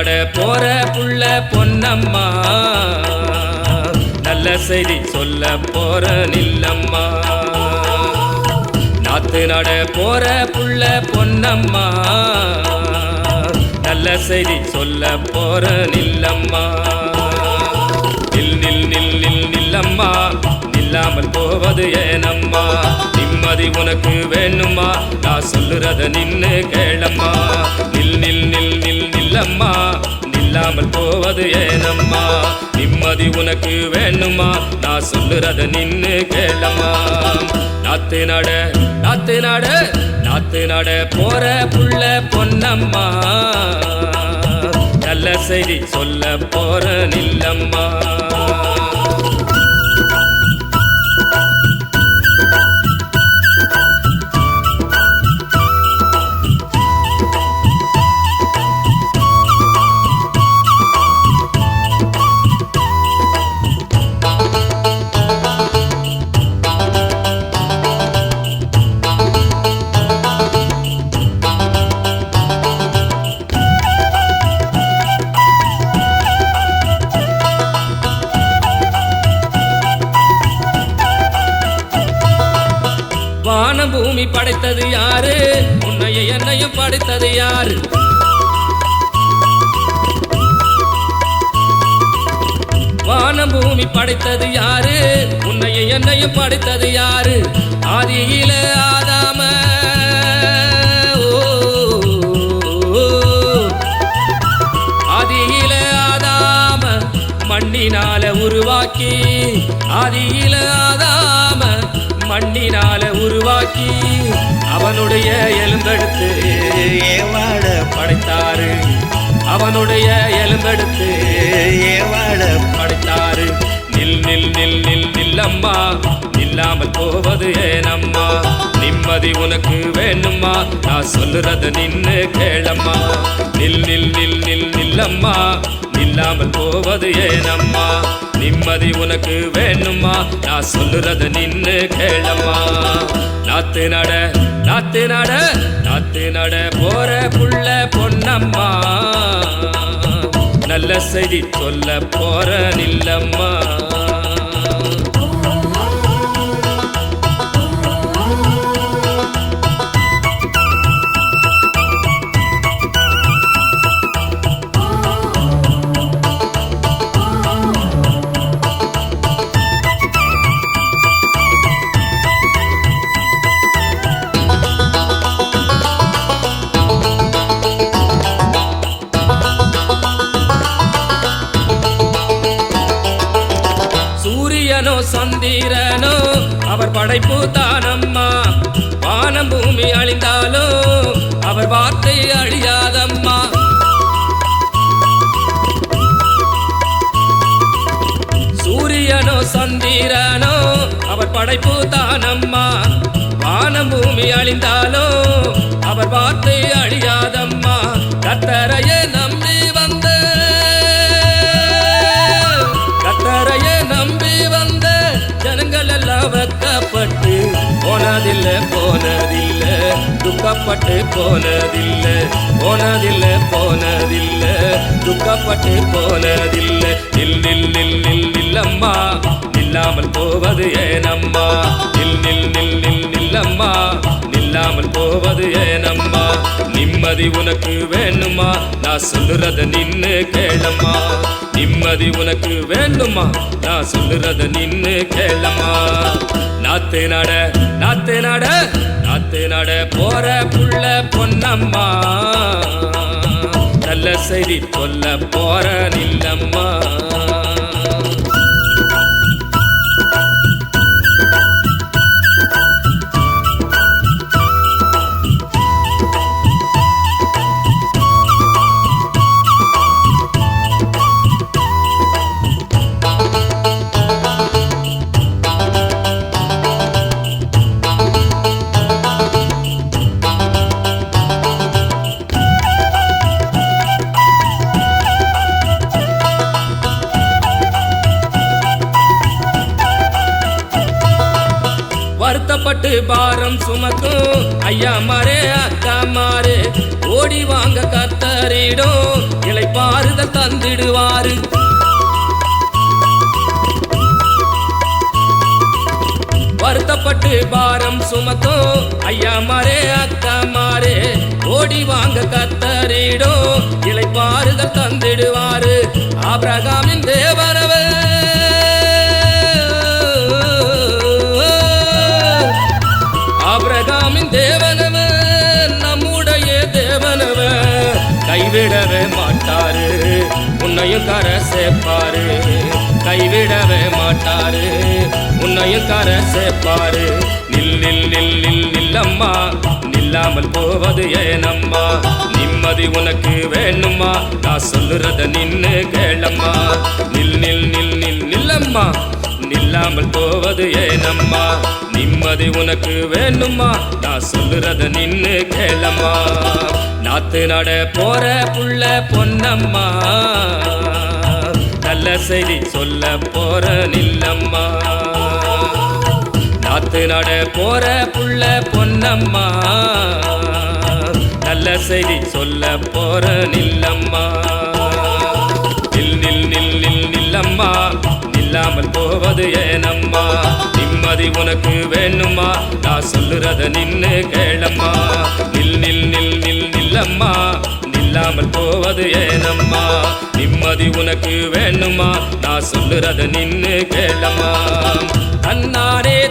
நட போற புள்ள பொன்னம்மா. நல்ல செய்தி சொல்ல போற நில்லம்மா. நாத்து நட போற புள்ள பொன்னம்மா. நல்ல செய்தி சொல்ல போற நில்லம்மா. நில் நில் நில் நில் நில்லம்மா. நில்லாமல் போவது ஏனம்மா. நிம்மதி உனக்கு வேணுமா நான் சொல்லுறத நின்னு கேளம்மா. நில் நில் நில் நில் நில்லம்மா நில்லாமல் போவது ஏனம்மா. நிம்மதி உனக்கு வேணுமா நான் சொல்லுறத நின்னு கேளம்மா. நாத்து நட நாத்து நட நாத்து நட போற புள்ள பொன்னம்மா. நல்ல செய்தி சொல்ல போற நில்லம்மா பூமி படைத்தது யாரு? உன்னைய என்னையும் படைத்தது யாரு? வான பூமி படைத்தது யாரு? உன்னைய என்னையும் படைத்தது யாரு? ஆதியில ஆதாம ஓ, ஆதியில ஆதாம மண்ணினால உருவாக்கி ஆதியில ஆதாம மண்ணினால உருவாக்கி அவனுடைய எலும்பெடுத்து ஏவாட படைத்தாரு. அவனுடைய எலும்பெடுத்து ஏவாட படைத்தாரு. நில் நில் நில் நில் நில்லம்மா. இல்லாமல் போவது ஏனம்மா. நிம்மதி உனக்கு வேணுமா நான் சொல்லுறத நின்னு கேளம்மா. நில் நில் நில் நில் நில்லம்மா. இல்லாமல் போவது ஏனம்மா. நிம்மதி உனக்கு வேணுமா? நான் சொல்லுறத நின்று கேளம்மா. நாத்து நட நாத்து நட நாத்து நட போற புள்ள பொன்னம்மா. நல்ல செய்தி சொல்ல போற நில்லம்மா. சூரியனோ சந்திரனோ அவர் படைப்பு தானம்மா. வானம் பூமி அழிந்தாலும் அவர் வார்த்தை அழியாதம்மா. சூரியனோ சந்திரனோ அவர் படைப்பு தானம்மா. வானம் பூமி அழிந்தாலும் அவர் வார்த்தை அழியாதம்மா. கத்தரையே நம்பி போனதில்லை போனதில்லை. துக்கப்பட்டு போனதில்லை போனதில்லை போனதில்லை. துக்கப்பட்டு போனதில்லை. நில் நில் நில் நில் நில்லம்மா. நில்லாமல் போவது ஏனம்மா. நில் நில் நில் நில் நில்லம்மா. நில்லாமல் போவது ஏனம்மா. நிம்மதி உனக்கு வேணுமா? நான் சொல்லுறத நின்னு கேளம்மா. நிம்மதி உனக்கு வேண்டுமா நான் சொல்லுறத நின்னு கேளம்மா. நாத்து நட நாத்து நட நாத்து நட போற புள்ள பொன்னம்மா. நல்ல செய்தி சொல்ல போற நில்லம்மா. வருத்தப்பட்டு பாரம் சுமக்கும். ஐயா மாறே அக்கா மாரே ஓடி வாங்க கத்தரிடும். இளைப்பாறுதல் தந்திடுவாரு. வருத்தப்பட்டு பாரம் சுமக்கும். ஐயா மாறே அக்கா மாரே ஓடி வாங்க கத்தரிடும். இளைப்பாறுதல் தந்திடுவாரு. ஆபிரகாமின் தேவ தேவனவர் நம்முடைய தேவனவர் கைவிடவே மாட்டாரு உன்னையும் கர சேர்ப்பாரு. கைவிடவே மாட்டாரு உன்னையும் கர சேர்ப்பாரு. நில் நில் நில் நில் நில்லம்மா நில்லாமல் போவது ஏனம்மா. நிம்மதி உனக்கு வேணுமா நான் சொல்லுறத நின்னு கேளம்மா. நில் நில் நில் நில் நில்லம்மா. நில்லாமல் போவது ஏனம்மா நிம்மதி உனக்கு வேணுமா? நான் சொல்லுறத நின்னு கேளம்மா. நாத்து நட போற புள்ள பொன்னம்மா. நல்ல செய்தி சொல்ல போற நில்லம்மா. நாத்து நட போற புள்ள பொன்னம்மா. நல்ல செய்தி சொல்ல போற நில்லம்மா. நில் நில் நில் நில் நில்லம்மா. இல்லாமல் போவது ஏனம்மா? நிம்மதி உனக்கு வேணுமா நான் சொல்லுறத நின்னு கேளம்மா. நில் நில் நில் நில் நில்லம்மா. நில்லாமல் போவது ஏனம்மா? நிம்மதி உனக்கு வேணுமா நான் சொல்லுறத நின்னு கேளம்மா. தன்னாரே